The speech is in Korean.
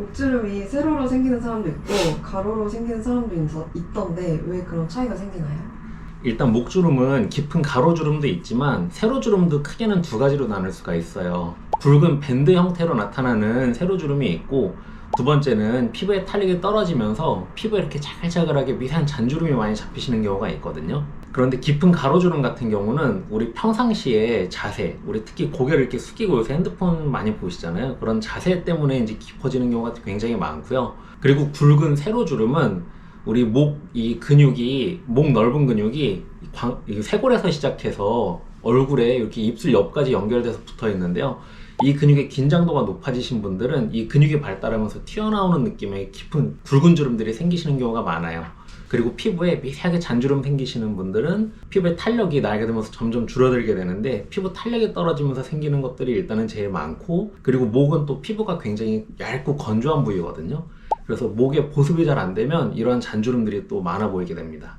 목주름이 세로로 생기는 사람도 있고 가로로 생기는 사람도 있, 있던데 왜 그런 차이가 생기나요? 일단 목주름은 깊은 가로주름도 있지만 세로주름도 크게는 두 가지로 나눌 수가 있어요. 붉은 밴드 형태로 나타나는 세로주름이 있고 두 번째는 피부에 탄력이 떨어지면서 피부에 이렇게 자글자글하게 미세한 잔주름이 많이 잡히시는 경우가 있거든요. 그런데 깊은 가로주름 같은 경우는 우리 평상시에 자세, 우리 특히 고개를 이렇게 숙이고 요새 핸드폰 많이 보시잖아요. 그런 자세 때문에 이제 깊어지는 경우가 굉장히 많고요. 그리고 굵은 세로주름은 우리 목 이 근육이 목 넓은 근육이 광- 이 쇄골에서 시작해서 얼굴에 이렇게 입술 옆까지 연결돼서 붙어 있는데요. 이 근육의 긴장도가 높아지신 분들은 이 근육이 발달하면서 튀어나오는 느낌의 깊은 굵은 주름들이 생기시는 경우가 많아요. 그리고 피부에 미세하게 잔주름 생기시는 분들은 피부의 탄력이 나이가 들면서 점점 줄어들게 되는데 피부 탄력이 떨어지면서 생기는 것들이 일단은 제일 많고 그리고 목은 또 피부가 굉장히 얇고 건조한 부위거든요. 그래서 목에 보습이 잘 안 되면 이런 잔주름들이 또 많아 보이게 됩니다.